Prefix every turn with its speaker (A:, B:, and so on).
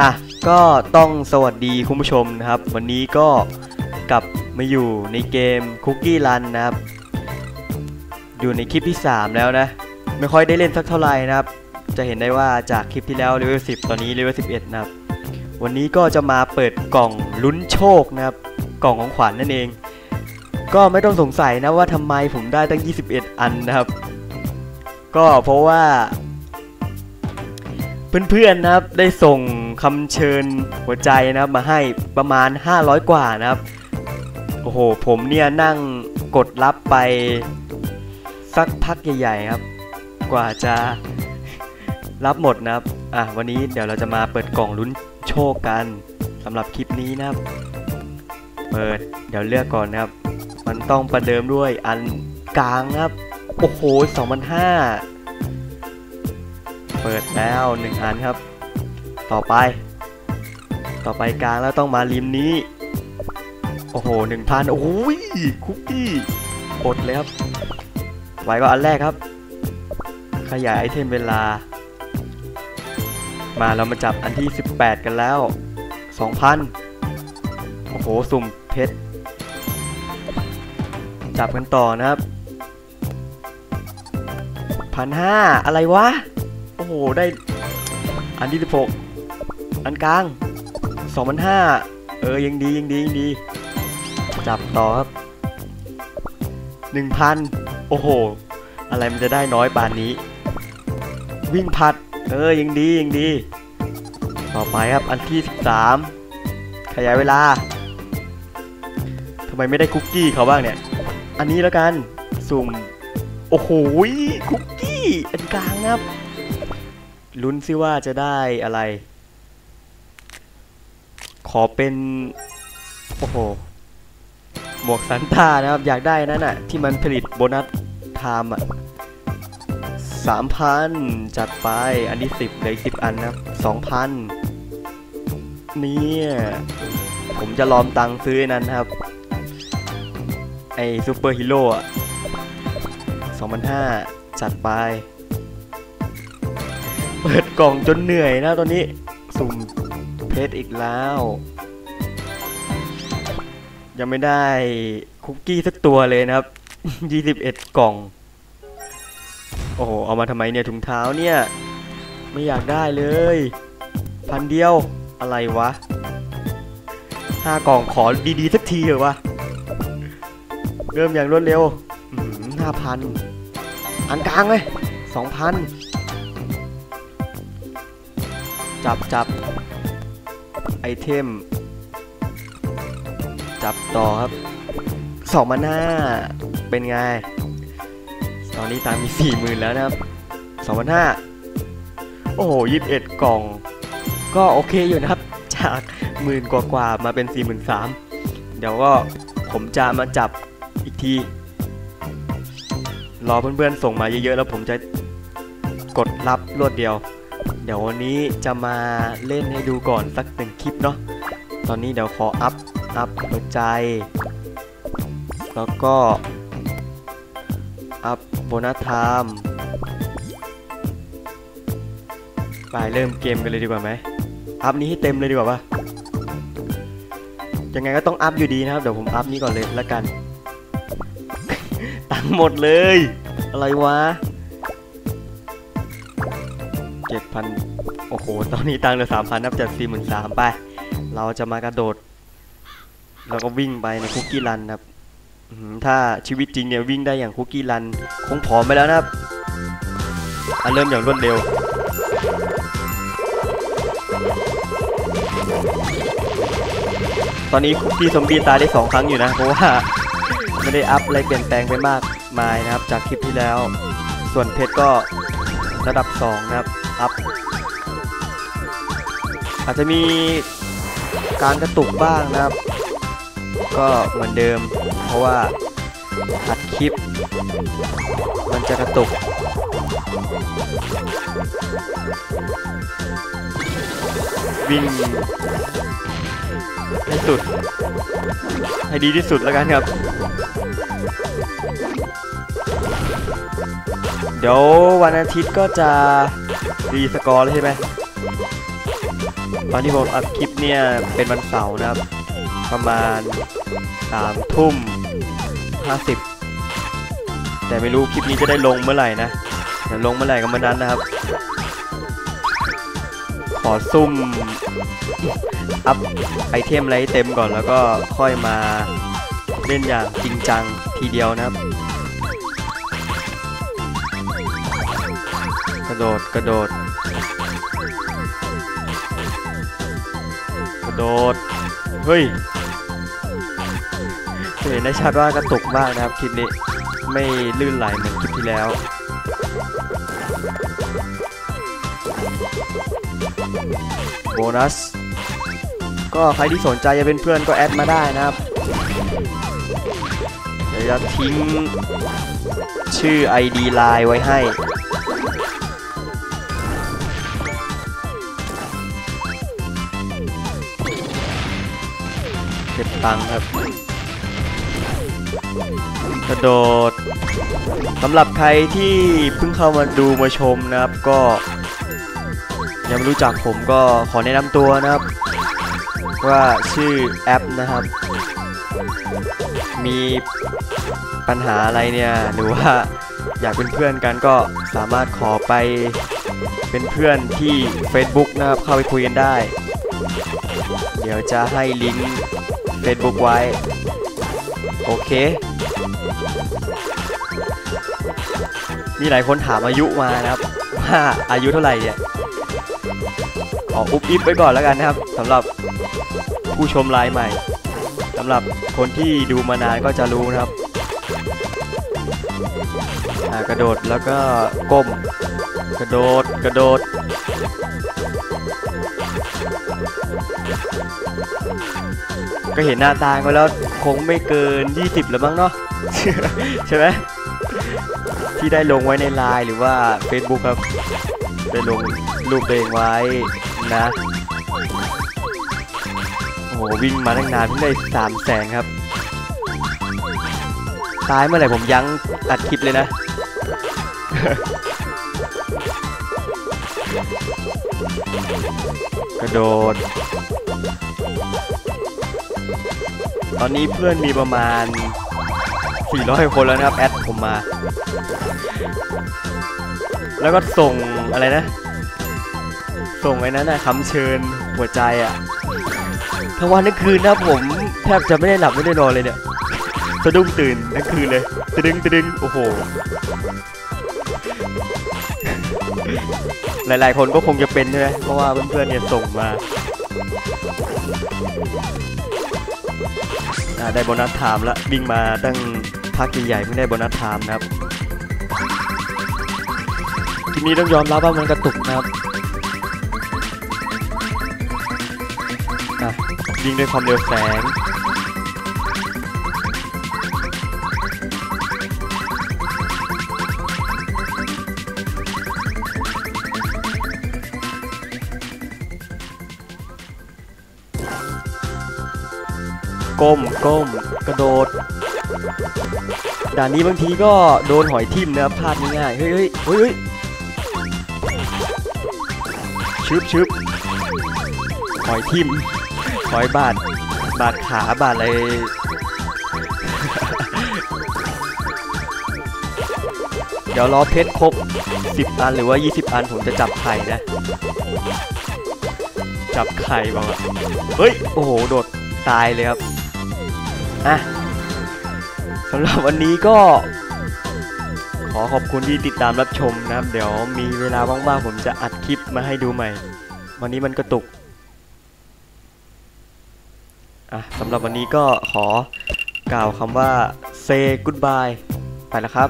A: อะก็ต้องสวัสดีคุณผู้ชมนะครับ วันนี้ก็กลับมาอยู่ในเกม Cookie Run นะครับ อยู่ในคลิปที่ 3 แล้วนะ ไม่ค่อยได้เล่นสักเท่าไหร่นะครับ จะเห็นได้ว่าจากคลิปที่แล้วเลเวล10 ตอนนี้เลเวล11 นะครับ วันนี้ก็จะมาเปิดกล่องลุ้นโชคนะครับ กล่องของขวัญนนั่นเอง ก็ไม่ต้องสงสัยนะว่าทำไมผมได้ตั้ง 21 อันนะครับ ก็เพราะว่า เพื่อนๆนะครับได้ส่งคำเชิญหัวใจนะครับมาให้ประมาณ 500 กว่านะครับ โอ้โห ผมเนี่ยนั่งกดรับไปสักพักใหญ่ๆครับ กว่าจะรับหมดนะครับ อะวันนี้เดี๋ยวเราจะมาเปิดกล่องลุ้นโชคกันสำหรับคลิปนี้นะครับ เปิดเดี๋ยวเลือกก่อนนะครับ มันต้องประเดิมด้วยอันกลางนะครับ โอ้โห2,500 เปิดแล้วหนึ่งอันครับ ต่อไป ต่อไปกลางแล้วต้องมาริมนี้ โอ้โหหนึ่งพันโอ้ยคุกกี้อดเลยครับ ไว้ก็อันแรกครับ ขยายไอเทมเวลา มาเรามาจับอันที่ 18 กันแล้ว 2,000 โอ้โห สุ่มเพชร จับกันต่อนะครับพันห้าอะไรวะ อ้โห ได้ อันที่16อันกลาง2,500เออ ยังดียังดียังดี จับต่อครับ1,000โอ้โห อะไรมันจะได้น้อยปานนี้ วิ่งพัด เออ ยังดียังดี ต่อไปครับ อันที่13ขยายเวลาทำไมไม่ได้คุกกี้เขาบ้างเนี่ย อันนี้แล้วกัน สุ่ม โอ้โห คุกกี้ อันกลางครับ ลุ้นซิว่าจะได้อะไร ขอเป็น โอ้โห หมวกซันตานะครับ อยากได้นั่นน่ะที่มันผลิตโบนัสไทม์อะสามพันจัดไป อันที่สิบเลยสิบอันนะครับสองพันเนี่ยผมจะลอมตังค์ซื้อนั้นครับ ไอซูเปอร์ฮีโร่อะสองพันห้าจัดไป เปิดกล่องจนเหนื่อยนะตอนนี้ สุ่มเพชรอีกแล้ว ยังไม่ได้คุกกี้สักตัวเลยนะครับ 21 กล่อง โอ้โห เอามาทำไมเนี่ยถุงเท้าเนี่ย ไม่อยากได้เลย พันเดียวอะไรวะห้ากล่องขอดีๆสักทีเหรอวะ เริ่มอย่างรวดเร็วห้าพันอันกลางเลยสองพัน จับจับไอเทม จับต่อครับสองมันห้าเป็นไง ตอนนี้ตังมีสี่หมื่นแล้วนะครับสองพันห้าโอ้โหยี่สิบเอ็ดกล่อง ก็โอเคอยู่นะครับ จากหมื่นกว่าๆมาเป็นสี่หมื่นสามเดี๋ยวก็ผมจะมาจับอีกที รอเพื่อนๆส่งมาเยอะๆ แล้วผมจะกดรับรวดเดียว ดี๋ยววันนี้จะมาเล่นให้ดูก่อนสักหนึ่งคลิปเนาะตอนนี้เดี๋ยวขออัพอัพหัวใจ แล้วก็อัพโบนัสไทม์ไปเริ่มเกมกันเลยดีกว่าไหมอัพนี้ให้เต็มเลยดีกว่าปะยังไงก็ต้องอัพอยู่ดีนะครับ เดี๋ยวผมอัพนี้ก่อนเลยละกัน ตังหมดเลย อะไรวะ เจ็ดพันโอ้โห ตอนนี้ตังค์เหลือสามพันนับจากสี่หมื่นสามไป เราจะมากระโดด แล้วก็วิ่งไปในคุกกี้รันครับถ้าชีวิตจริงเนี่ยวิ่งได้อย่างคุกกี้รัน คงผอมไปแล้วนะครับอันเริ่มอย่างรวดเร็ว ตอนนี้คุกกี้ซอมบี้ตายได้สองครั้งอยู่นะ เพราะว่าไม่ได้อัพอะไรเปลี่ยนแปลงไปมากมายนะครับ จากคลิปที่แล้ว ส่วนเพชรก็ ระดับ 2 นะครับอัพอาจจะมีการกระตุกบ้างนะครับ ก็เหมือนเดิม เพราะว่าอัดคลิป มันจะกระตุก วิ่งให้สุด ให้ดีที่สุดแล้วกันครับ เดี๋ยววันอาทิตย์ก็จะรีสกอร์แล้วใช่ไหมตอนที่ผมอัดคลิปเนี่ยเป็นวันเสาร์นะครับ ประมาณสามทุ่มห้าสิบแต่ไม่รู้คลิปนี้จะได้ลงเมื่อไหร่นะเดี๋ยวลงเมื่อไหร่ก็เมื่อนั้นนะครับ ขอซุ่มอัพไอเทมอะไรเต็มก่อนแล้วก็ค่อยมาเล่นอย่างจริงจังทีเดียวนะครับ โดดกระโดด กระโดด เฮ้ยเห็นได้ชัดว่ากระตุกมากนะครับคลิปนี้ไม่ลื่นไหลเหมือนคลิปที่แล้วโบนัส ก็ใครที่สนใจจะเป็นเพื่อนก็แอดมาได้นะครับเดี๋ยวจะทิ้งชื่อ ID ไลน์ไว้ให้ ก็บตังค์ครับกระโดดสำหรับใครที่เพิ่งเข้ามาดูมาชมนะครับก็ ยังไม่รู้จักผมก็ขอแนะนำตัวนะครับ ว่าชื่อแอปนะครับ มีปัญหาอะไรเนี่ยหรือว่าอยากเป็นเพื่อนกันก็สามารถขอไปเป็นเพื่อนที่ Facebook นะครับเข้าไปคุยกันได้ เดี๋ยวจะให้ลิงก์ Facebook ไว้ โอเค มีหลายคนถามอายุมานะครับว่าอายุเท่าไหร่เนี่ยขออุบอิบไว้ก่อนแล้วกันนะครับสำหรับผู้ชมรายใหม่สำหรับคนที่ดูมานานก็จะรู้นะครับกระโดดแล้วก็ก้ม กระโดดกระโดด ก็เห็นหน้าตาก็แล้วคงไม่เกิน 20 แล้วมั้งเนาะใช่ไหมที่ได้ลงไว้ในไลน์หรือว่า Facebook ครับได้ลงรูปตัวเองไว้นะโอ้โหวิ่งมาตั้งนานเพิ่งได้สามแสนครับ ตายเมื่อไหร่ผมยั้งอัดคลิปเลยนะกระโดด ตอนนี้เพื่อนมีประมาณ 400 คนแล้วนะครับ แอดผมมา แล้วก็ส่งอะไรนะ ส่งไอ้นั้นนะคำเชิญหัวใจอะทั้งวันทั้งคืนนะผมแทบจะไม่ได้หลับไม่ได้นอนเลยเนี่ยสะดุ้งตื่นทั้งคืนเลยตึงตึงโอ้โห หลายๆ คนก็คงจะเป็นใช่ไหมเพราะว่าเพื่อนๆเนี่ยส่งมา ได้โบนัสไทม์ละวิ่งมาตั้งพักใหญ่ๆเพิ่งได้โบนัสไทม์นะครับทีนี้ต้องยอมรับว่ามันกระตุกนะครับวิ่งด้วยความเร็วแสง ก้มก้มกระโดดด่านนี้บางทีก็โดนหอยทิ่มนะครับพลาดง่ายๆเฮ้ยเฮ้ยเฮ้ยชึบชึบหอยทิ่มหอยบาดบาดขาบาดอะไรเดี๋ยวรอเพชรครบ 10 อันหรือว่า 20 อันผมจะจับไข่นะ จับไข่บ้างเฮ้ย โอ้โห โดดตายเลยครับ อะสำหรับวันนี้ก็ ขอขอบคุณที่ติดตามรับชมนะครับ เดี๋ยวมีเวลาว่างๆผมจะอัดคลิปมาให้ดูใหม่ วันนี้มันกระตุกอะสำหรับวันนี้ก็ขอกล่าวคำว่า say goodbye ไปแล้วครับ